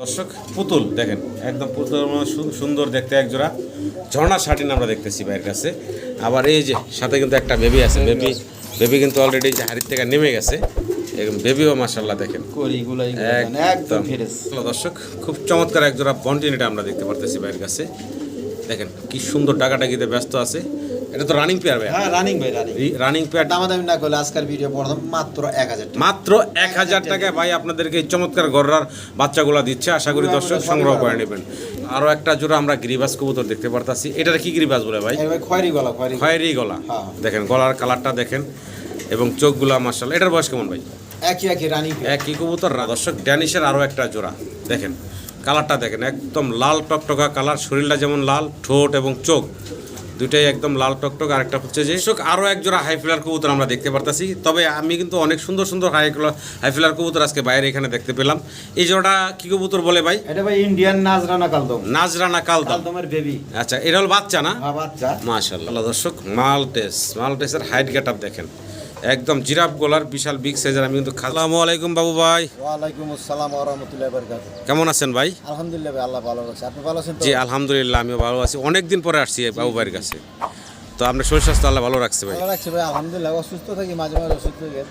দর্শক পুতুল দেখেন একদম পুতুল সুন্দর দেখতে এক জোড়া ঝর্ণা শাটিন আমরা দেখতেছি ভাইয়ের কাছে। আবার এই যে সাথে কিন্তু একটা বেবি আছে বেবি বেবি কিন্তু অলরেডি যে হাড়ির থেকে নেমে গেছে। বেবিও মাসাল্লাহ দেখেন। একদম। একদম দর্শক খুব চমৎকার এক জোড়া বন্টিনিটা আমরা দেখতে পারতেছি ভাইয়ের কাছে। দেখেন কি সুন্দর ডাকাডাকিতে ব্যস্ত আছে। এটা তো রানিং পেয়ার ভাই হ্যাঁ রানিং ভাই রানিং রানিং পেয়ার দামাদামি না করলে আজকের ভিডিও প্রথম মাত্র এক হাজার মাত্র এক হাজার টাকায় ভাই আপনাদেরকে এই চমৎকার গররার বাচ্চাগুলো দিচ্ছে। আশা করি দর্শক সংগ্রহ করে নেবেন। আরও একটা জোড়া আমরা গিরিবাস কবুতর দেখতে পারতাছি। এটার কি গিরিবাস বলে ভাই? খয়েরি গলা খয়েরি খয়েরি গলা। হ্যাঁ। দেখেন গলার কালারটা দেখেন এবং চোখগুলা মার্শাল এটার বয়স কেমন ভাই? একই একই রানিং একই কবুতর না। দর্শক ড্যানিশের আরও একটা জোড়া। দেখেন কালারটা দেখেন একদম লাল টকটকা কালার শরীরটা যেমন লাল ঠোঁট এবং চোখ। দুইটাই একদম লাল টকটক আর একটা হচ্ছে যে শোক আরও এক জোড়া হাই ফিলার কবুতর আমরা দেখতে পারতাছি। তবে আমি কিন্তু অনেক সুন্দর সুন্দর হাই হাই ফিলার কবুতর আজকে বাইরে এখানে দেখতে পেলাম। এই জোড়াটা কি কবুতর বলে ভাই? এটা ভাই ইন্ডিয়ান নাজরানা কালদম নাজরানা কালদম কালদমের বেবি আচ্ছা এটা হল বাচ্চা না? হ্যাঁ বাচ্চা। মাশাল্লাহ দর্শক মালটেস মালটেসের হাইট গেট দেখেন। একদম জিরাফ গোলার বিশাল বিগ সাইজের আমি কিন্তু আসসালামু আলাইকুম বাবু ভাই। ওয়ালাইকুম আসসালাম ওয়া রাহমাতুল্লাহি ওয়া বারাকাতুহু। কেমন আছেন ভাই? আলহামদুলিল্লাহ ভাই আল্লাহ ভালো আছে আপনি ভালো আছেন তো? জি আলহামদুলিল্লাহ আমিও ভালো আছি। অনেক দিন পরে আসছি বাবু ভাইয়ের কাছে। তো আপনার শরীর স্বাস্থ্য আল্লাহ ভালো রাখছে ভাই। ভালো রাখছে ভাই আলহামদুলিল্লাহ। অসুস্থ থাকি মাঝে মাঝে অসুস্থ থাকি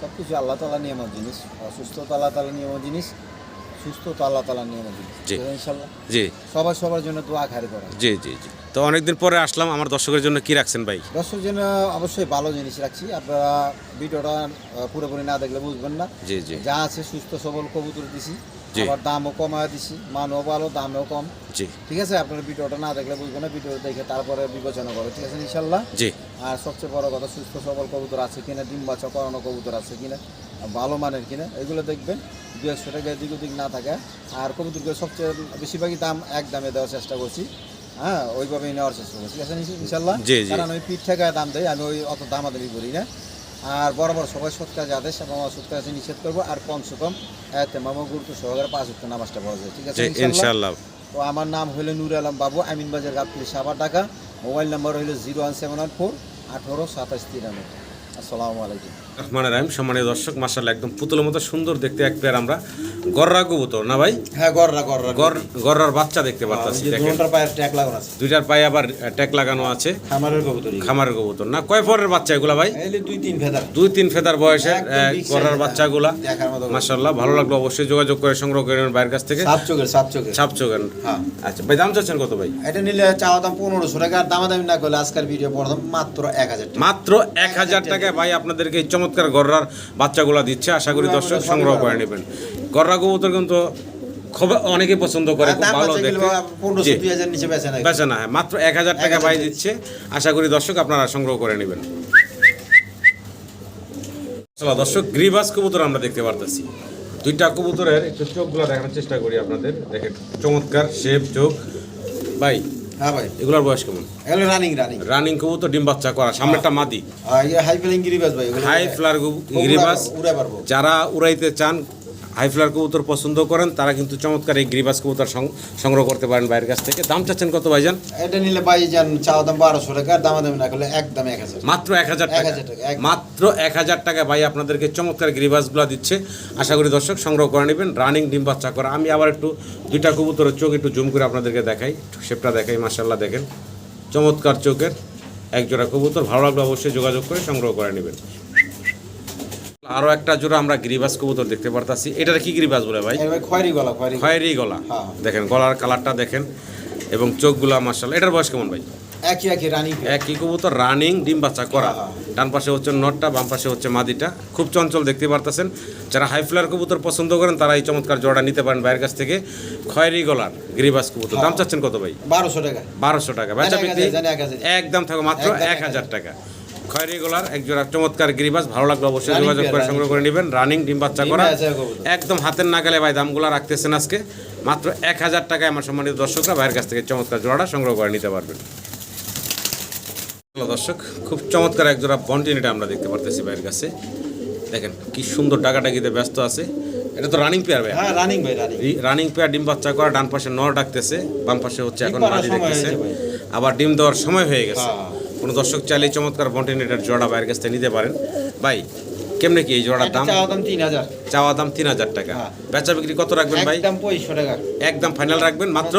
সব কিছু আল্লাহ তাআলা নিয়মের জিনিস। অসুস্থতা আল্লাহ তাআলা নিয়মের জিনিস। সুস্থ তো আল্লাহ তালা জিনিস জি। ইনশাল্লাহ জি। সবার সবার জন্য দোয়া খারি করা। জি জি জি। তো অনেকদিন পরে আসলাম আমার দর্শকের জন্য কি রাখছেন ভাই? দর্শক জন্য অবশ্যই ভালো জিনিস রাখছি। আপনারা ভিডিওটা পুরোপুরি না দেখলে বুঝবেন না। জি জি। যা আছে সুস্থ সবল কবুতর দিছি। আবার দামও কমায় দিছি মানও ভালো দামেও কম। জি। ঠিক আছে? আপনারা ভিডিওটা না দেখলে বুঝবেন না ভিডিও দেখে তারপরে বিবেচনা করো। ঠিক আছে? ইনশাল্লাহ জি। আর সবচেয়ে বড় কথা সুস্থ সবল কবুতর আছে কিনা? ডিম বাচ্চা করানো কবুতর আছে কিনা? ভালো মানের কিনা এগুলো দেখবেন। দু একশো টাকা দিক ওদিক না থাকে। আর কবুতরগুলো সবচেয়ে বেশিরভাগই দাম এক দামে দেওয়ার চেষ্টা করছি। হ্যাঁ ওইভাবেই নেওয়ার চেষ্টা করছি। ঠিক আছে ইনশাল্লাহ। কারণ ওই পিঠ থেকে দাম দেয় আমি ওই অত দাম দামাদামি করি না। আর বরাবর সবাই সৎ কাজে আদেশ এবং অসৎ কাজে নিষেধ করব। আর কমসে কম এতে মামা গুরুত্ব সহকারে পাঁচ উত্তর নামাজটা পাওয়া যায়। ঠিক আছে ইনশাল্লাহ? ইনশাল্লাহ। তো আমার নাম হলো নুর আলম বাবু আমিন বাজার গাবতলি সাবার ঢাকা। মোবাইল নাম্বার হলো zero one seven one four আঠারো সাতাশ তিরানব্বই। আসসালামু আলাইকুম। রহমান রাহিম সম্মানীয় দর্শক মার্শাল একদম পুতুলের মতো সুন্দর দেখতে এক পেয়ার আমরা। গররা কবুতর না ভাই? হ্যাঁ গররা গররা। গররার বাচ্চা দেখতে পারতাছি দেখেন। দুটার পায়ের ট্যাগ লাগানো আছে। দুইটার পায়ে আবার ট্যাগ লাগানো আছে। খামারের কবুতর খামারের কবুতর না? কয় পরের বাচ্চা এগুলা ভাই? দুই তিন ফেদার। দুই তিন ফেদার বয়সের গড়ার বাচ্চাগুলা। মাশাল্লাহ ভালো লাগল অবশ্যই যোগাযোগ করে সংগ্রহ করে নেবেন বাইরের কাছ থেকে। সাপ চোখের সাপ চোখের। ছাপ চোখেন হ্যাঁ। আচ্ছা ভাই দাম চাচ্ছেন কত ভাই? এটা নিলে চাওয়া দাম পনেরোশো টাকা আর দামাদামি না করলে আজকের ভিডিও প্রথম মাত্র এক হাজার টাকা। মাত্র এক হাজার টাকায় ভাই আপনাদেরকে এই চমৎকার গড়ার বাচ্চাগুলা দিচ্ছে। আশা করি দর্শক সংগ্রহ করে নেবেন। গড়া কবুতর কিন্তু খুব অনেকে পছন্দ করে খুব ভালো দেখে। বেচে না বেচা মাত্র এক হাজার টাকা 1000 ভাই টাকা। দিচ্ছে। আশা করি দর্শক আপনারা সংগ্রহ করে নেবেন। দর্শক গ্রিবাস কবুতর আমরা দেখতে পারতেছি। দুইটা কবুতরের একটু চোখগুলো দেখানোর চেষ্টা করি আপনাদের। দেখেন চমৎকার শেপ চোখ। ভাই হ্যাঁ ভাই। এগুলোর বয়স কেমন? এগুলো রানিং রানিং রানিং কবুতর ডিম বাচ্চা করা সামনেটা মাদি। হাই ফ্লাইং গিরিবাস ভাই হাই ফ্লার গিরিবাস যারা উড়াইতে চান হাই ফ্লার কবুতর পছন্দ করেন তারা কিন্তু চমৎকার এই গ্রিবাস কবুতর সংগ্রহ করতে পারেন বাইরের কাছ থেকে। দাম চাচ্ছেন কত ভাইজান? এটা নিলে ভাই যান চাওয়া দাম বারোশো টাকা দাম দামাদামি না করলে একদম এক হাজার মাত্র এক হাজার টাকা। 1000 টাকা, মাত্র এক হাজার টাকা ভাই আপনাদেরকে চমৎকার গ্রিবাসগুলো দিচ্ছে। আশা করি দর্শক সংগ্রহ করে নেবেন। রানিং ডিম বাচ্চা করা। আমি আবার একটু দুইটা কবুতরের চোখ একটু জুম করে আপনাদেরকে দেখাই। শেপটা দেখাই মার্শাল্লাহ দেখেন। চমৎকার চোখের এক জোড়া কবুতর। ভালো লাগলে অবশ্যই যোগাযোগ করে সংগ্রহ করে নেবেন। আরও একটা জোড়া আমরা গিরিবাস কবুতর দেখতে পারতাছি। এটার কি গিরিবাস বলে ভাই? খয়েরি গলা খয়েরি গলা। হ্যাঁ। দেখেন গলার কালারটা দেখেন এবং চোখগুলা মার্শাল এটার বয়স কেমন ভাই? একই একই রানিং একই কবুতর রানিং ডিম বাচ্চা করা। হ্যাঁ, ডান পাশে হচ্ছে নটটা বাম পাশে হচ্ছে মাদিটা। খুব চঞ্চল দেখতে পারতেছেন। যারা হাই ফ্লার কবুতর পছন্দ করেন তারা এই চমৎকার জোড়া নিতে পারেন বাইরের কাছ থেকে। খয়েরি গলার গিরিবাস কবুতর। দাম চাচ্ছেন কত ভাই? বারোশো টাকা। বারোশো টাকা। বেচা বিক্রি হাজার। একদম থাকো মাত্র এক হাজার টাকা। খয়েরি গলার এক জোড়া চমৎকার গিরিবাস ভালো লাগল অবশ্যই যোগাযোগ করে সংগ্রহ করে নেবেন। রানিং ডিম বাচ্চা করা। একদম হাতের নাগালে ভাই দামগুলো রাখতেছেন আজকে। মাত্র এক হাজার টাকায় আমার সম্মানিত দর্শকরা ভাইয়ের কাছ থেকে চমৎকার জোড়াটা সংগ্রহ করে নিতে পারবেন। দর্শক খুব চমৎকার এক জোড়া বন্টিনিটা আমরা দেখতে পারতেছি ভাইয়ের কাছে। দেখেন কি সুন্দর ডাকাডাকিতে ব্যস্ত আছে। এটা তো রানিং পেয়ার ভাই হ্যাঁ রানিং ভাই রানিং পেয়ার ডিম বাচ্চা করা ডান পাশে নর ডাকতেছে বাম পাশে হচ্ছে এখন মাদি দেখতেছে। আবার ডিম দেওয়ার সময় হয়ে গেছে। হ্যাঁ। কোনো দর্শক চাইলে চমৎকার বন্টিনেটার জোড়া বাইরের কাছ থেকে নিতে পারেন। ভাই কেমনে কি এই জোড়ার দাম? চাওয়া দাম তিন হাজার। চাওয়া দাম তিন হাজার টাকা। হ্যাঁ। বেচা বিক্রি কত রাখবেন ভাই? একদম পঁচিশশো টাকা। একদম ফাইনাল রাখবেন মাত্র?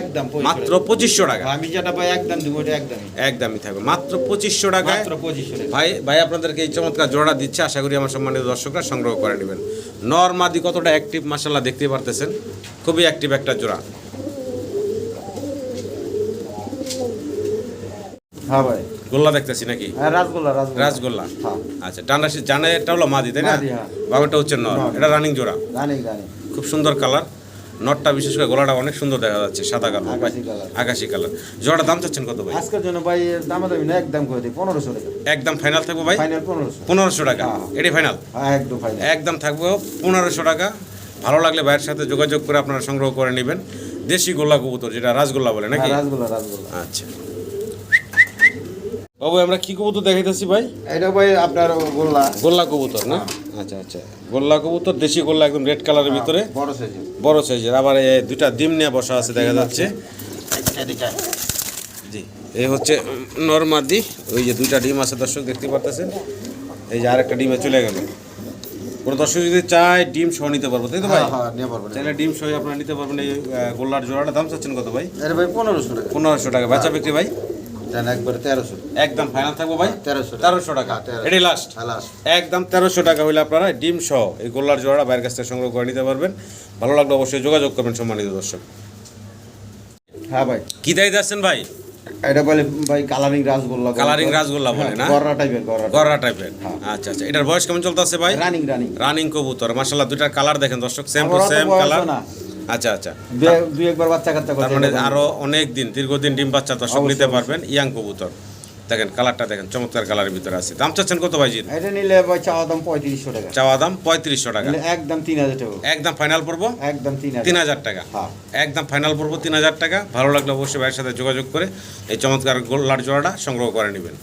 একদম মাত্র পঁচিশশো টাকা। আমি যেটা পাই একদম দিব ওটা একদমই থাকবে। মাত্র পঁচিশশো মাত্র পঁচিশশো টাকা। ভাই ভাই আপনাদেরকে এই চমৎকার জোড়া দিচ্ছে। আশা করি আমার সম্মানিত দর্শকরা সংগ্রহ করে নেবেন। নর মাদি কতটা অ্যাক্টিভ মাসাল্লাহ দেখতে পারতেছেন। খুবই অ্যাক্টিভ একটা জোড়া। হ্যাঁ ভাই। গোল্লা দেখতেছি নাকি? হ্যাঁ রাসগোল্লা রাসগোল্লা। হ্যাঁ। আচ্ছা ডান্ডা জানে এটা হলো মাদি তাই না? হ্যাঁ। বাবাটা হচ্ছে নর। এটা রানিং জোড়া। খুব সুন্দর কালার নটটা বিশেষ করে গলাটা অনেক সুন্দর দেখা যাচ্ছে সাদা কালার আকাশি কালার। জোড়াটা দাম চাচ্ছেন কত ভাই? আজকের জন্য ভাই দামাদামি না একদম করে দিই পনেরোশো টাকা। একদম ফাইনাল থাকব ভাই? ফাইনাল পনেরোশো। পনেরোশো টাকা। এটাই ফাইনাল হ্যাঁ একদম ফাইনাল একদম থাকব পনেরোশো টাকা। ভালো লাগলে ভাইয়ের সাথে যোগাযোগ করে আপনারা সংগ্রহ করে নেবেন। দেশি গোল্লা কবুতর যেটা রাজগোল্লা বলে নাকি? রাসগোল্লা রাসগোল্লা। আচ্ছা। বাবু আমরা কি কবুতর দেখাইতেছি ভাই? এটা ভাই আপনার গোল্লা। গোল্লা কবুতর না? আচ্ছা আচ্ছা। গোল্লা কবুতর দেশি গোল্লা একদম রেড কালারের ভিতরে। বড় সাইজের বড় সাইজের আবার দুইটা ডিম নিয়ে বসা আছে দেখা যাচ্ছে। জি এই হচ্ছে নর্মাদি। ওই যে দুইটা ডিম আছে দর্শক দেখতে পারতেছেন? এই যে আরেকটা ডিমে চলে গেল। কোনো দর্শক যদি চায় ডিম সহ নিতে পারব তাই তো ভাই? হ্যাঁ হ্যাঁ চাইলে ডিম সহ আপনারা নিতে পারবেন। এই গোল্লার জোড়াটা দাম চাচ্ছেন কত ভাই? ভাই পনেরোশো টাকা। পনেরোশো টাকা। বেচা বিক্রি ভাই? দেন একবারে তেরোশো। একদম ফাইনাল থাকব ভাই? তেরোশো তেরোশো টাকা। হ্যাঁ, তেরোশো। লাস্ট একদম তেরোশো টাকা হইলে আপনারা ডিম সহ এই গোল্লার জোড়া বাইরের কাছ থেকে সংগ্রহ করে নিতে পারবেন। ভালো লাগলে অবশ্যই যোগাযোগ করবেন সম্মানিত দর্শক। হ্যাঁ ভাই। কি দায়িত্ব আছেন ভাই? এটা বলে ভাই কালারিং রাসগোল্লা কালারিং রাসগোল্লা বলে না? গররা টাইপের গররা গররা টাইপের হ্যাঁ। আচ্ছা আচ্ছা। এটার বয়স কেমন চলতেছে ভাই? রানিং রানিং রানিং কবুতর। কালার দেখেন দর্শক। Same to same colour. আচ্ছা আচ্ছা। দুই একবার বাচ্চা কাচ্চা তার মানে। আরও অনেক দিন দীর্ঘদিন ডিম বাচ্চা দর্শক নিতে পারবেন। ইয়াং কবুতর। দেখেন কালারটা দেখেন চমৎকার কালারের ভিতরে আছে। দাম চাচ্ছেন কত ভাইজির? এটা নিলে ভাই চাওয়া দাম পঁয়ত্রিশশো টাকা। চাওয়া দাম পঁয়ত্রিশশো টাকা। একদম তিন হাজার টাকা। একদম ফাইনাল পড়ব একদম তিন হাজার। টাকা। হ্যাঁ। একদম ফাইনাল পড়ব তিন হাজার টাকা। ভালো লাগলে অবশ্যই ভাইয়ের সাথে যোগাযোগ করে এই চমৎকার গোল্লার জোড়াটা সংগ্রহ করে নেবেন।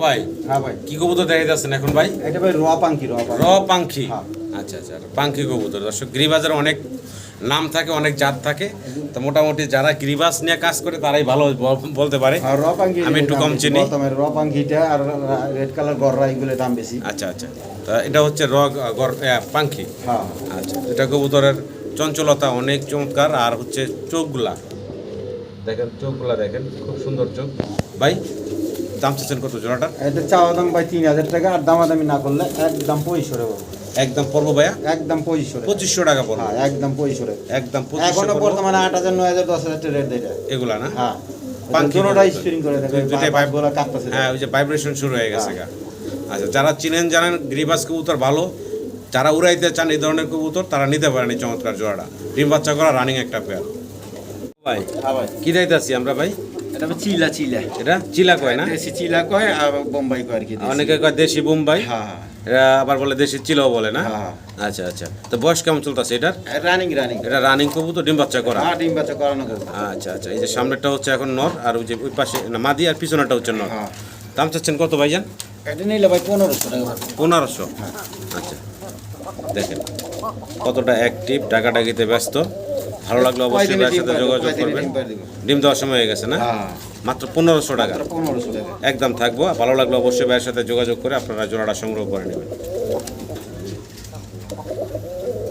ভাই। হ্যাঁ ভাই। কি কবুতর যাচ্ছেন এখন ভাই? এটা ভাই রোয়া পাঙ্কি রোয়া পাঙ্কি। হ্যাঁ। আচ্ছা আচ্ছা পাঙ্খি কবুতর। দর্শক গিরিবাজের অনেক নাম থাকে অনেক জাত থাকে। তো মোটামুটি যারা গিরিবাজ নিয়ে কাজ করে তারাই ভালো বলতে পারে। পাঙ্কি আমি একটু কম চিনি। রোয়া পাঙ্কিটা আর রেড কালার গররা এগুলো দাম বেশি। আচ্ছা আচ্ছা। তা এটা হচ্ছে র গর- এ, পাঙ্খি হ্যাঁ। আচ্ছা এটা কবুতরের চঞ্চলতা অনেক চমৎকার আর হচ্ছে চোখগুলা। দেখেন চোখগুলা দেখেন খুব সুন্দর চোখ। ভাই? দাম চাচ্ছেন কত জোড়াটা? এটা চাওয়া দাম ভাই তিন হাজার টাকা আর দামাদামি না করলে একদম পঁচিশশো টাকা একদম পড়ব ভাইয়া? একদম পঁচিশশো পঁচিশশো টাকা পড়ব। হ্যাঁ একদম পঁচিশশো টাকা একদম এখনও বর্তমানে আট হাজার নয় হাজার দশ হাজার টাকা রেট দেয় এগুলা না? হ্যাঁ। হ্যাঁ ওই যে ভাইব্রেশন শুরু হয়ে গেছে আচ্ছা যারা চিনেন জানেন গ্রিবাস কবুতর ভালো। যারা উড়াইতে চান এই ধরনের কবুতর তারা নিতে পারেন এই চমৎকার জোড়াটা। ডিম বাচ্চা করা রানিং একটা পেয়ার ভাই হ্যাঁ ভাই। কি দায়িত্ব আছি আমরা ভাই? এটা চিলা চিলা। এটা চিলা কয় না? দেশি চিলা কয় আর বোম্বাই কয় আর কি অনেকে কয় দেশি বোম্বাই হ্যাঁ হ্যাঁ। এটা আবার বলে দেশি চিলাও বলে না? হ্যাঁ। আচ্ছা আচ্ছা। তো বয়স কেমন চলতেছে এটার? রানিং রানিং এটা রানিং ডিম বাচ্চা করা? হ্যাঁ ডিম বাচ্চা করানো আচ্ছা আচ্ছা। এই যে সামনেরটা হচ্ছে এখন নর আর ওই যে ওই পাশে না মাদি আর পিছনেরটা হচ্ছে নর। হ্যাঁ। দাম চাচ্ছেন কত ভাইজান? এটা নিলে ভাই পনেরোশো টাকা পনেরোশো। আচ্ছা। দেখেন কতটা অ্যাক্টিভ ডাকাডাকিতে ব্যস্ত। ভালো লাগলে অবশ্যই ভাইয়ের সাথে যোগাযোগ করবেন। ডিম দেওয়ার সময় হয়ে গেছে না? হ্যাঁ। মাত্র পনেরোশো টাকা। একদম থাকব। ভালো লাগলে অবশ্যই ভাইয়ের সাথে যোগাযোগ করে আপনারা জোড়াটা সংগ্রহ করে নেবেন।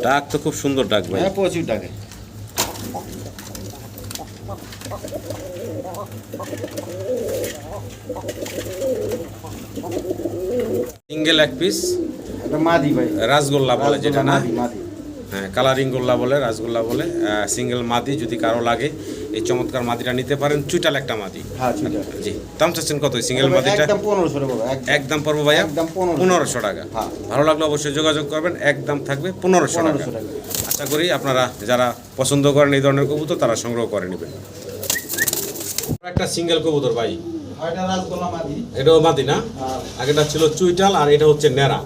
ডাক তো খুব সুন্দর ডাক ভাই। হ্যাঁ প্রচুর টাকা সিঙ্গেল এক পিস। এটা মাদি ভাই। রাসগোল্লা বলে যেটা না? মাদি। কালারিং গোল্লা বলে রাসগোল্লা বলে সিঙ্গেল মাদি যদি কারও লাগে এই চমৎকার মাদিটা নিতে পারেন চুইটাল একটা মাদি। হ্যাঁ জি দাম চাচ্ছেন কত সিঙ্গেল মাদিটা? একদম টাকা ভাই, একদম। পনেরোশো। টাকা। হ্যাঁ। ভালো লাগলে অবশ্যই যোগাযোগ করবেন একদম থাকবে পনেরোশো টাকা। আশা করি আপনারা যারা পছন্দ করেন এই ধরনের কবুতর তারা সংগ্রহ করে নেবেন। একটা সিঙ্গেল কবুতর ভাই। এটা রাসগোল্লা মাদি। এটাও মাদি না? হ্যাঁ। আগেটা ছিল চুইটাল আর এটা হচ্ছে নেড়া।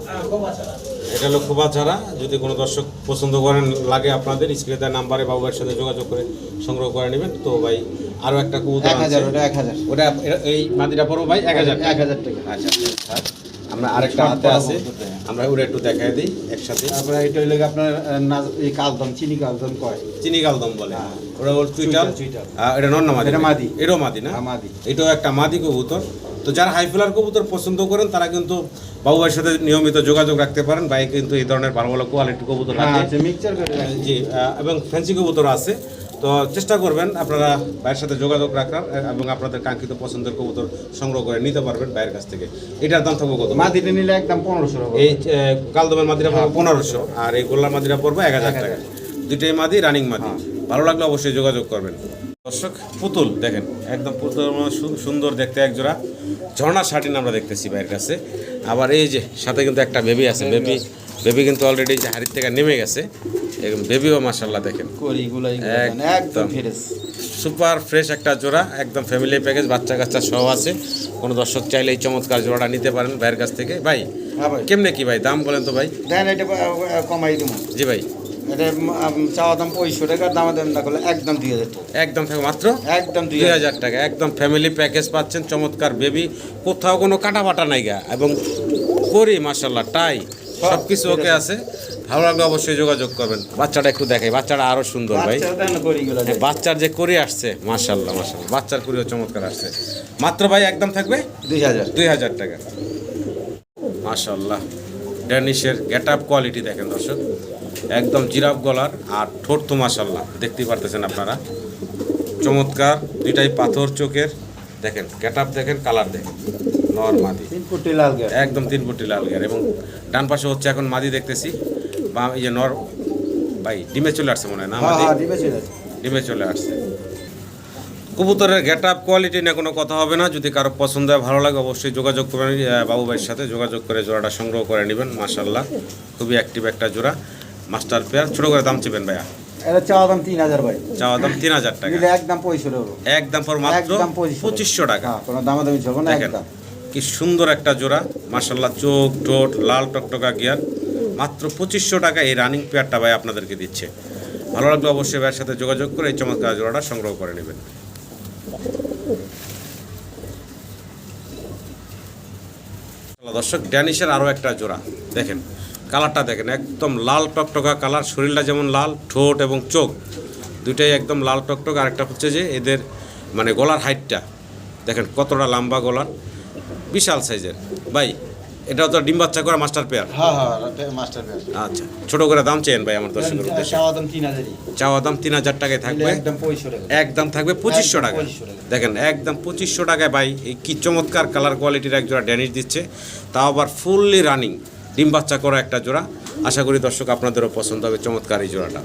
এটা হলো খোবা ছাড়া যদি কোনো দর্শক পছন্দ করেন লাগে আপনাদের স্ক্রিনে দেওয়া নাম্বারে বাবুয়ের সাথে যোগাযোগ করে সংগ্রহ করে নেবেন। তো ভাই আরও একটা কবুতর এক হাজার ওটা এক হাজার। ওটা এই মাদিটা পড়ব ভাই এক হাজার এক হাজার টাকা। আচ্ছা আচ্ছা আমরা আরেকটা হাতে আছে। আমরা ওটা একটু দেখাই দিই একসাথে। তারপরে এটা হইলে আপনার এই কালদম চিনি কালদম কয়? চিনি কালদম বলে। ওরা ওটা ওর চুইটাল? চুইটাল। এটা নর না মাদি? এটা মাদি। এটাও মাদি না? হ্যাঁ, মাদি। এটাও একটা মাদি কবুতর। তো যারা হাই ফ্লার কবুতর পছন্দ করেন তারা কিন্তু বাবু ভাইয়ের সাথে নিয়মিত যোগাযোগ রাখতে পারেন ভাই কিন্তু এই ধরনের ভালো ভালো কোয়ালিটি কবুতর রাখি। জি এবং ফ্যান্সি কবুতর আছে। তো চেষ্টা করবেন আপনারা ভাইয়ের সাথে যোগাযোগ রাখার এবং আপনাদের কাঙ্ক্ষিত পছন্দের কবুতর সংগ্রহ করে নিতে পারবেন ভাইয়ের কাছ থেকে। এটার দাম থাকবে কত? মাটিতে নিলে একদম পনেরোশো এই কালদমের মাদিরা পড়বে পনেরোশো আর এই গোল্লার মাদিরা পড়বে এক হাজার টাকা। দুইটাই মাদি রানিং মাদি। ভালো লাগলে অবশ্যই যোগাযোগ করবেন। দর্শক পুতুল দেখেন একদম পুতুল সুন্দর দেখতে এক জোড়া ঝর্ণা শার্টিন আমরা দেখতেছি ভাইয়ের কাছে। আবার এই যে সাথে কিন্তু একটা বেবি আছে। বেবি বেবি কিন্তু অলরেডি যে হাড়ির থেকে নেমে গেছে। বেবিও মাসাল্লাহ দেখেন। একদম। একদম সুপার ফ্রেশ একটা জোড়া একদম ফ্যামিলি প্যাকেজ বাচ্চা কাচ্চা সহ আছে। কোনো দর্শক চাইলে এই চমৎকার জোড়াটা নিতে পারেন ভাইয়ের কাছ থেকে। ভাই হ্যাঁ কেমনে কি ভাই? দাম বলেন তো ভাই। কমাই জি ভাই। এটা চাওয়া দাম পঁয়ষট্টি টাকা দাম দাম না করলে একদম দুই হাজার টাকা। একদম মাত্র একদম দুই হাজার টাকা। একদম ফ্যামিলি প্যাকেজ পাচ্ছেন চমৎকার বেবি কোথাও কোনো কাটা বাটা নাই গা এবং করি টাই সব কিছু ওকে আছে। ভালো লাগলে অবশ্যই যোগাযোগ করবেন। বাচ্চাটা একটু দেখাই বাচ্চাটা আরও সুন্দর ভাই। বাচ্চা দেন করিগুলো হ্যাঁ, বাচ্চার যে করি আসছে মার্শাল্লাহ মার্শাল্লাহ বাচ্চার করিও চমৎকার আসছে। মাত্র ভাই একদম থাকবে? দুই হাজার। দুই হাজার টাকা। মাশাল্লাহ ড্যানিশের গেট আপ কোয়ালিটি দেখেন দর্শক। একদম জিরাফ গলার আর ঠোঁট তো মাশাল্লাহ দেখতেই পারতেছেন আপনারা। চমৎকার দুইটাই পাথর চোখের। দেখেন গেট দেখেন কালার দেখেন। নর মাদি। একদম তিন ফুটি লাল গিয়ার এবং ডান পাশে হচ্ছে এখন মাদি দেখতেছি। বা এই যে নর ভাই ডিমে চলে আসছে মনে হয় না হ্যাঁ মাদি? হ্যাঁ ডিমে চলে আসছে। কবুতরের গেট আপ কোয়ালিটি নিয়ে কোনো কথা হবে না। যদি কারও পছন্দ হয় ভালো লাগে অবশ্যই যোগাযোগ করবেন। আহ, বাবু ভাইয়ের সাথে যোগাযোগ করে জোড়াটা সংগ্রহ করে নেবেন মাশাল্লাহ খুবই অ্যাক্টিভ একটা জোড়া। মাস্টার পেয়ার ছোটো করে দাম চেপেন ভাইয়া। এটা চাওয়া দাম তিন হাজার ভাই। চাওয়া দাম তিন হাজার টাকা। একদম পঁয়ষট্টি একদম পর মাত্র পঁচিশশো টাকা। হ্যাঁ কোনো দামাদামি চলবে না একদম কি সুন্দর একটা জোড়া। চোখ ঠোঁট লাল টকটকা গিয়ার। মাত্র পঁচিশশো টাকা এই রানিং পেয়ারটা ভাই আপনাদেরকে দিচ্ছে। ভালো লাগলে অবশ্যই ভাইয়ের সাথে যোগাযোগ করে এই চমৎকার জোড়াটা সংগ্রহ করে নেবেন। দর্শক ড্যানিশের আরও একটা জোড়া। দেখেন কালারটা দেখেন একদম লাল টকটকা কালার শরীরটা যেমন লাল ঠোঁট এবং চোখ দুইটাই একদম লাল টকটক। আরেকটা হচ্ছে যে এদের মানে গলার হাইটটা দেখেন কতটা লম্বা গলার বিশাল সাইজের। ভাই এটা তো ডিম বাচ্চা করা মাস্টার পেয়ার? হ্যাঁ হ্যাঁ মাস্টার পেয়ার। আচ্ছা ছোট করে দাম চেন ভাই আমার দর্শকের উদ্দেশ্যে। চাওয়া দাম তিন চাওয়া দাম তিন হাজার টাকায় থাকবে। একদম টাকা। একদম থাকবে পঁচিশশো একদম টাকা। 2500 টাকা। দেখেন একদম পঁচিশশো টাকায় ভাই এই কি চমৎকার কালার কোয়ালিটির এক জোড়া ড্যানিশ দিচ্ছে। তাও আবার ফুললি রানিং ডিম বাচ্চা করা একটা জোড়া। আশা করি দর্শক আপনাদেরও পছন্দ হবে চমৎকার এই জোড়াটা।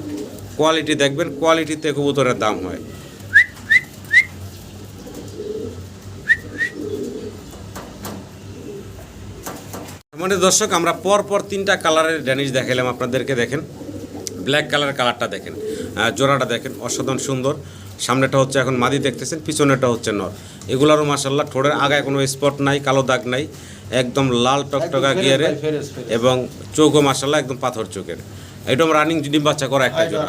কোয়ালিটি দেখবেন কোয়ালিটিতে কবুতরের দাম হয়। মানে দর্শক, আমরা পর পর তিনটা কালারের ড্যানিশ দেখালাম আপনাদেরকে, দেখেন। ব্ল্যাক কালারের কালারটা দেখেন। জোড়াটা দেখেন, অসাধারণ সুন্দর। সামনেটা হচ্ছে এখন মাদি দেখতেছেন, পিছনেটা হচ্ছে নর। এগুলোরও মাসাল্লাহ ঠোঁটের আগায় কোনো স্পট নাই, কালো দাগ নাই। একদম লাল টকটকা গিয়ারে। এবং চোখও মাসাল্লাহ একদম পাথর চোখের। একদম রানিং ডিম বাচ্চা করা একটা জোড়া।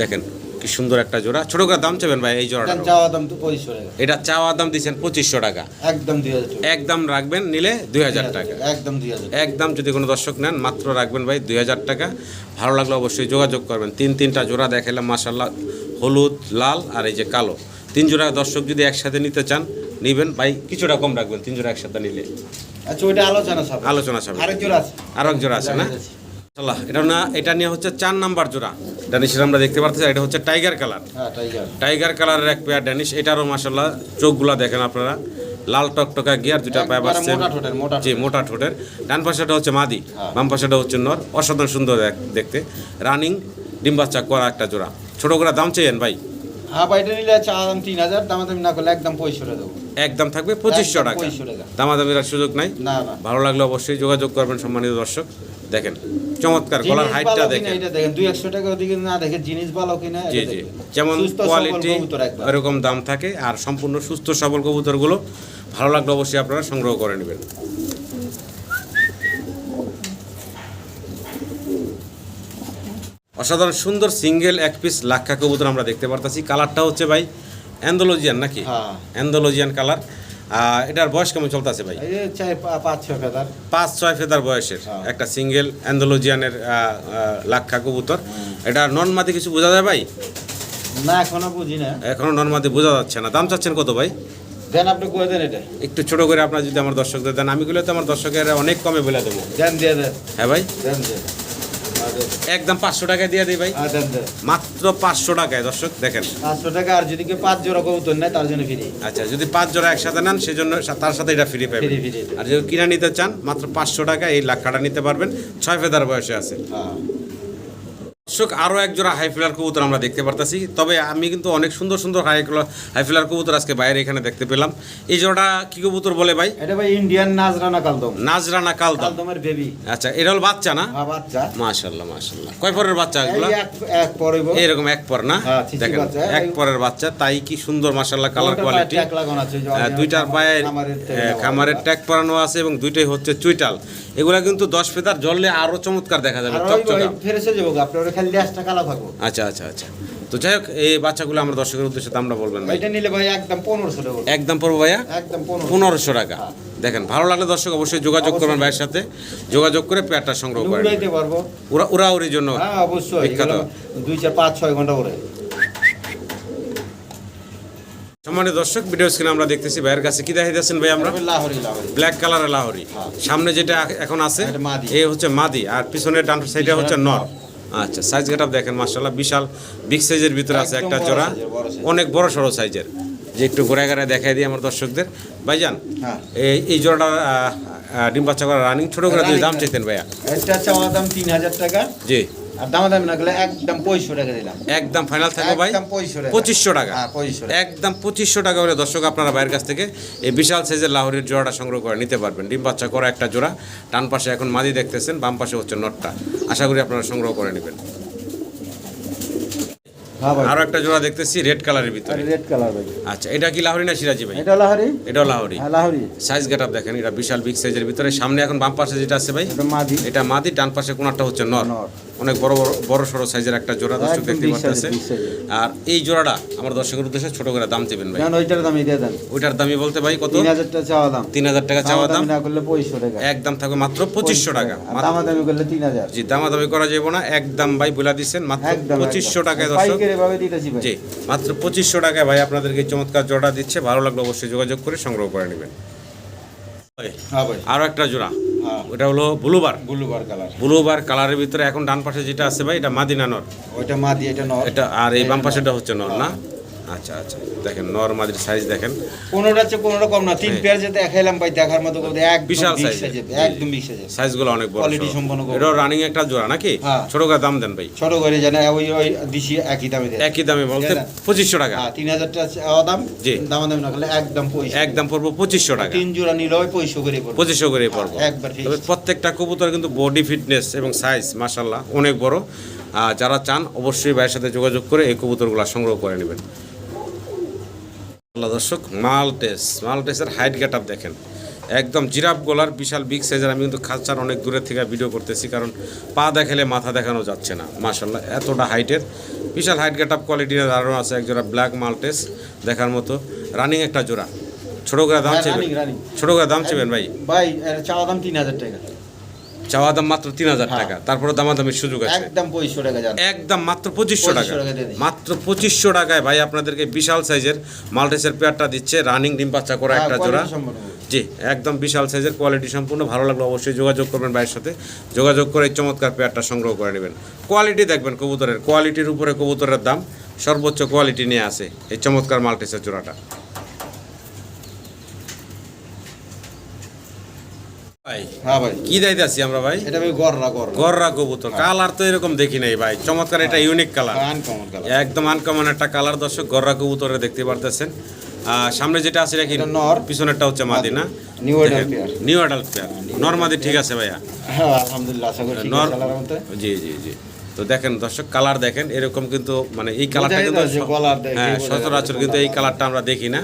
দেখেন কি সুন্দর একটা জোড়া। ছোট করে দাম চাবেন ভাই এই জোড়াটা এটা চাওয়া দাম তো পঁয়ষট্টি টাকা। এটা চাওয়া দাম দিচ্ছেন পঁচিশশো টাকা। একদম দুই হাজার একদম রাখবেন নিলে দুই হাজার টাকা। একদম দুই হাজার একদম যদি কোনো দর্শক নেন মাত্র রাখবেন ভাই দুই হাজার টাকা। ভালো লাগলে অবশ্যই যোগাযোগ করবেন। তিন তিনটা জোড়া দেখালাম মাসাল্লাহ হলুদ লাল আর এই যে কালো। তিন জোড়া দর্শক যদি একসাথে নিতে চান নিবেন ভাই কিছুটা কম রাখবেন তিন জোড়া একসাথে নিলে। আচ্ছা ওইটা আলোচনা সব আলোচনা সব আরেক জোড়া আছে। আরও এক জোড়া আছে না? মাশাআল্লাহ, এটা না এটা নিয়ে হচ্ছে চার নাম্বার জোড়া। ড্যানিশের আমরা দেখতে পাচ্ছি এটা হচ্ছে টাইগার কালার টাইগার কালারের এক পেয়ার ড্যানিশ এটারও মাসাল্লাহ চোখগুলা দেখেন আপনারা। লাল টকটকা গিয়ার দুইটা পায়ে ঠোঁটের, জি মোটা ঠোঁটের। ডান পাশেটা হচ্ছে মাদি হ্যাঁ। বাম পাশেটা হচ্ছে নর। অসাধারণ সুন্দর দেখ- দেখতে। রানিং ডিম বাচ্চা করা একটা জোড়া। ছোট করে দাম চেয়েন ভাই? হ্যাঁ বাইটা নিলে চাওয়া দাম তিন হাজার। দামাদামি না করলে একদম পঁয়ষট্টি দেবো একদম থাকবে পঁচিশশো টাকা। 2500 টাকা। দামাদামির সুযোগ নাই। ভালো লাগলে অবশ্যই যোগাযোগ করবেন সম্মানিত দর্শক। দেখেন চমৎকার গলার হাইটটা দেখেন। দুই একশো টাকা ওদিকে না জিনিস ভালো কিনা জি জি। যেমন কোয়ালিটি এরকম দাম থাকে আর সম্পূর্ণ সুস্থ সবল কবুতরগুলো ভালো লাগলে অবশ্যই আপনারা সংগ্রহ করে নেবেন। অসাধারণ সুন্দর সিঙ্গেল এক পিস লাক্ষা কবুতর আমরা দেখতে পারতাছি। কালারটা হচ্ছে ভাই অ্যান্ডোলজিয়ান নাকি। অ্যান্ডোলজিয়ান কালার এটার বয়স কেমন চলতেছে ভাই? পাঁচ ছ ফেদার। পাঁচ ছয় ফেদার বয়সের। হ্যাঁ। একটা সিঙ্গেল অ্যান্ডোলজিয়ানের লাক্ষা কবুতর। এটা নন মাদি কিছু বোঝা যায় ভাই? না এখনও বুঝি না। এখনও নর্মাদি বোঝা যাচ্ছে না। দাম চাচ্ছেন কত ভাই? দেন আপনি করে দেন এটা। একটু ছোট করে আপনার যদি আমার দর্শকদের দেন আমি গুলো তো আমার দর্শকের অনেক কমে বলে দেবো। দেন দিয়ে দেন। হ্যাঁ ভাই? দেন দেন। একদম পাঁচশো টাকা দিয়ে দিই ভাই। দেন দেন মাত্র পাঁচশো টাকায় দর্শক দেখেন। পাঁচশো টাকা আর যদি কেউ পাঁচ জোড়া কবুতর নেয় তার জন্য ফ্রি আচ্ছা যদি পাঁচ জোড়া একসাথে নেন সেজন্য জন্য তার সাথে এটা ফ্রি পাবেন আর যদি কিনা নিতে চান মাত্র পাঁচশো টাকা এই লাক্ষাটা নিতে পারবেন। ছয় ফেদার বয়সে আছে। হ্যাঁ। দর্শক আরও এক জোড়া হাই ফিলার কবুতর আমরা দেখতে পারতাছি। তবে আমি কিন্তু অনেক সুন্দর সুন্দর হাই হাই ফিলার কবুতর আজকে বাইরে এখানে দেখতে পেলাম। এই জোড়াটা কি কবুতর বলে ভাই? এটা ভাই ইন্ডিয়ান নাজরানা কালদম। নাজরানা কালদম। কালদমের বেবি আচ্ছা এটা হলো বাচ্চা না? হ্যাঁ বাচ্চা। মাশাল্লাহ মাশাল্লাহ কয় পরের বাচ্চা এগুলো? এক এক পরে। এরকম এক পর না? হ্যাঁ, দেখেন এক পরের বাচ্চা। তাই কি সুন্দর মাশাল্লাহ কালার কোয়ালিটি দুইটার পায়ে খামারের ট্যাগ পরানো আছে এবং দুইটাই হচ্ছে চুইটাল। এগুলা কিন্তু দশ ফেদার জ্বললে আরও চমৎকার দেখা যাবে চকচকা। ফেরেছে যাব আপনার খালি লেজটা কালা থাকব। আচ্ছা আচ্ছা আচ্ছা। তো যাই হোক এই বাচ্চাগুলো আমরা দর্শকের উদ্দেশ্যে দামটা বলবেন ভাই। এটা নিলে ভাই একদম পনেরোশো টাকা। একদম পড়ব ভাইয়া? একদম পনেরোশো। টাকা। দেখেন ভালো লাগলে দর্শক অবশ্যই যোগাযোগ করবেন ভাইয়ের সাথে। যোগাযোগ করে পেয়ারটা সংগ্রহ করেন উড়াইতে পারব। উড়া উড়াউড়ির জন্য হ্যাঁ অবশ্যই। বিখ্যাত। দুই চার পাঁচ ছয় ঘণ্টা করে সম্মানিত দর্শক ভিডিও স্ক্রিনে আমরা দেখতেছি ভাইয়ের কাছে কি দেখাইতেছেন ভাই আমরা? লাহরি ব্ল্যাক কালারের লাহরি। হ্যাঁ। সামনে যেটা এখন আছে। এই হচ্ছে মাদি আর পিছনের ডান সাইডে হচ্ছে নর। আচ্ছা সাইজ গেট দেখেন মার্শাল্লাহ বিশাল বিগ সাইজের ভিতরে আছে একটা জোড়া। অনেক বড় সড়ো সাইজের যে একটু ঘুরে ঘুরে দেখাই দিই আমার দর্শকদের। ভাই যান এই এই জোড়াটা ডিম বাচ্চা করা রানিং ছোটো করে দাম চেতেন চাইতেন ভাইয়া। এটা চাওয়া দাম তিন হাজার টাকা। জি। আর দামা না গেলে একদম পঁয়ষট্টি টাকা দিলাম। একদম ফাইনাল থাকবে ভাই একদম পঁয়ষট্টি টাকা। পঁচিশশো টাকা। হ্যাঁ পঁচিশশো একদম পঁচিশশো টাকা হলে দর্শক আপনারা বাইরের কাছ থেকে এই বিশাল সাইজের লাহোরের জোড়াটা সংগ্রহ করে নিতে পারবেন। ডিম বাচ্চা করা একটা জোড়া। ডান পাশে এখন মাদি দেখতেছেন বাম পাশে হচ্ছে নটটা। আশা করি আপনারা সংগ্রহ করে নেবেন। হ্যাঁ আরও একটা জোড়া দেখতেছি রেড কালারের ভিতরে। রেড কালার ভাই। আচ্ছা এটা কি লাহোরি না সিরাজি ভাই? এটা লাহরি। এটাও লাহোরি। হ্যাঁ লাহরি। সাইজ গেট দেখেন এটা বিশাল বিগ সাইজের ভিতরে। সামনে এখন বাম পাশে যেটা আছে ভাই এটা মাদি। এটা মাদি ডান পাশে কোনারটা হচ্ছে নর নর। অনেক বড় বড় বড় সড়ো সাইজের একটা জোড়া দর্শক দেখতে size। আর এই জোড়াটা আমার দর্শকের উদ্দেশ্যে ছোট করে দাম দেবেন ভাই। ওইটার দাম দিয়ে দেন। ওইটার দামই বলতে ভাই কত? তিন হাজার টাকা চাওয়া দাম। তিন হাজার টাকা চাওয়া দাম দামি? না করলে পঁয়ষট্টি টাকা। একদম থাকবে মাত্র পঁচিশশো টাকা। আর দামা দামি করলে তিন হাজার। জি দামাদামি করা যাবে না। একদম ভাই বলে দিচ্ছেন মাত্র পঁচিশশো টাকায় দর্শক। পাইকারি ভাবে দিতেছি ভাই। জি মাত্র পঁচিশশো টাকায় ভাই আপনাদেরকে চমৎকার জোড়া দিচ্ছে। ভালো লাগলে অবশ্যই যোগাযোগ করে সংগ্রহ করে নেবেন। হ্যাঁ ভাই। আরও একটা জোড়া। ওটা হলো ব্লুবার। ব্লুবার কালার। ব্লুবার কালারের ভিতরে এখন ডান পাশে যেটা আছে ভাই এটা মাদিনা নর ওইটা মাদি এটা নর এটা আর এই বাম পাশেটা হচ্ছে নর না? আচ্ছা আচ্ছা। দেখেন নর মাদির সাইজ দেখেন। কোনোটা চেয়ে কোনোটা কম না। তিন হ্যাঁ। পেয়ার যে দেখাইলাম ভাই দেখার মতো একদম বিশাল। এর, একদম বিগ সাইজের সাইজগুলো অনেক বড় সড়ো। সম্পন্ন। রানিং একটা জোড়া নাকি? হ্যাঁ। ছোট করে দাম দেন ভাই। ছোট করে জানে ওই ওই দিছি একই দামে দেয়। একই দামে বলতে জানেন? পঁচিশশো টাকা। হ্যাঁ তিন হাজার টাকা চাওয়া দাম। জি। দামা দামি না করলে একদম পয়সা একদম পড়ব পঁচিশশো টাকা। তিন জোড়া নিলে ওই করে পড়বে। পঁচিশশো করে পড়ব। একবার তবে প্রত্যেকটা কবুতর কিন্তু বডি ফিটনেস এবং সাইজ মাসাল্লাহ অনেক বড়। আর যারা চান অবশ্যই ভাইয়ের সাথে যোগাযোগ করে এই কবুতরগুলো সংগ্রহ করে নেবেন। আল্লাহ দর্শক মালটেস মালটেসের হাইট গেট আপ দেখেন। একদম জিরাফ গোলার বিশাল বিগ সাইজের আমি কিন্তু খাঁচার অনেক দূরের থেকে ভিডিও করতেছি কারণ পা দেখালে মাথা দেখানো যাচ্ছে না। মাশাল্লাহ এতটা হাইটের বিশাল হাইট গেট আপ কোয়ালিটির ধারণা আছে এক জোড়া ব্ল্যাক মালটেস দেখার মতো। রানিং একটা জোড়া। ছোট করে দাম হ্যাঁ, চেবেন। ছোট করে দাম চেবেন ভাই। ভাই চাওয়া দাম তিন হাজার টাকা। চাওয়া দাম মাত্র তিন হাজার হ্যাঁ। টাকা তারপরে দামাদামির সুযোগ আছে। একদম পঁয়ষট্টি টাকা একদম মাত্র পঁচিশশো টাকা। 2500 টাকা দিয়ে দিই। মাত্র পঁচিশশো টাকায় ভাই আপনাদেরকে বিশাল সাইজের মাল্টেসের পেয়ারটা দিচ্ছে রানিং ডিম বাচ্চা করা হ্যাঁ, একটা জোড়া। জি একদম বিশাল সাইজের কোয়ালিটি সম্পূর্ণ ভালো লাগল অবশ্যই যোগাযোগ করবেন ভাইয়ের সাথে। যোগাযোগ করে এই চমৎকার পেয়ারটা সংগ্রহ করে নেবেন। কোয়ালিটি দেখবেন কবুতরের। কোয়ালিটির উপরে কবুতরের দাম সর্বোচ্চ কোয়ালিটি নিয়ে আসে এই চমৎকার মাল্টেসের জোড়াটা। ভাই। হ্যাঁ ভাই। কি আমরা ভাই? এটা ভাই গররা গররা। গররা কবুতর। কালার তো এরকম দেখি নাই ভাই। চমৎকার এটা ইউনিক কালার আনকমন কালার একদম আনকমন একটা কালার দর্শক গররা কবুতরে দেখতে পারতেছেন। আর সামনে যেটা আছে এটা কি? এটা নর। পিছনেরটা হচ্ছে মাদি না। নিউ অ্যাডাল্ট পেয়ার নর মাদি ঠিক আছে ভাইয়া। হ্যাঁ আলহামদুলিল্লাহ আশা করি নর আছে আল্লাহর রহমতে জি জি জি। তো দেখেন দর্শক কালার দেখেন। এরকম কিন্তু মানে এই কালারটা কিন্তু হ্যাঁ সচরাচর কিন্তু এই কালারটা আমরা দেখি না।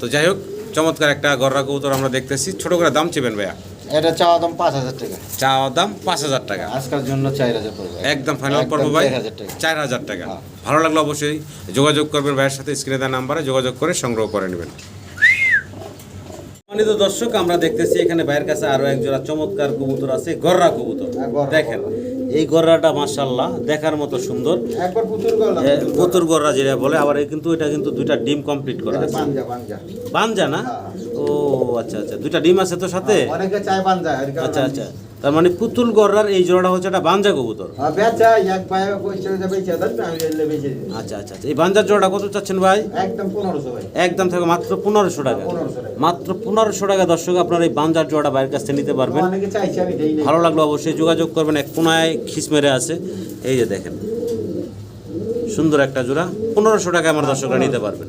তো যাই হোক চমৎকার একটা গররা কবুতর আমরা দেখতেছি। ছোট করে দাম চেবেন ভাইয়া? এটা চাওয়া দাম পাঁচ হাজার টাকা। চাওয়া দাম পাঁচ হাজার টাকা। আজকের জন্য চার হাজার পড়বে একদম ফাইনাল পড়ব ভাই। 4000 টাকা। চার হাজার টাকা। হ্যাঁ। ভালো লাগল অবশ্যই যোগাযোগ করবেন ভাইয়ের সাথে স্ক্রিনে দেওয়া নাম্বারে যোগাযোগ করে সংগ্রহ করে নেবেন। সম্মানিত দর্শক আমরা দেখতেছি এখানে ভাইয়ের কাছে আরও এক জোড়া চমৎকার কবুতর আছে গররা কবুতর। হ্যাঁ, দেখেন এই গররাটা মাশাল্লাহ দেখার মতো সুন্দর। কতুর গররা। যেটা বলে আবার কিন্তু এটা কিন্তু দুইটা ডিম কমপ্লিট করা আছে। বানজা না? ও আচ্ছা আচ্ছা। দুইটা ডিম আছে তো সাথে? অনেকে চায় আর আচ্ছা আচ্ছা। তার মানে পুতুল গররার এই জোড়াটা হচ্ছে একটা বানজা কবুতর? হ্যাঁ, আচ্ছা আচ্ছা আচ্ছা। এই বানজার জোড়াটা কত চাচ্ছেন ভাই? একদম পনেরোশো ভাই। একদম থেকে মাত্র পনেরোশো টাকা। 1500 টাকা। মাত্র পনেরোশো টাকা দর্শক আপনার এই বানজার জোড়াটা বাইরের কাছ থেকে নিতে পারবেন। অনেকে চাইছে আমি দেই নাই। ভালো লাগল অবশ্যই যোগাযোগ করবেন। এক কোনায় খিস মেরে আছে। এই যে দেখেন সুন্দর একটা জোড়া। পনেরোশো টাকা আমার দর্শকরা নিতে পারবেন।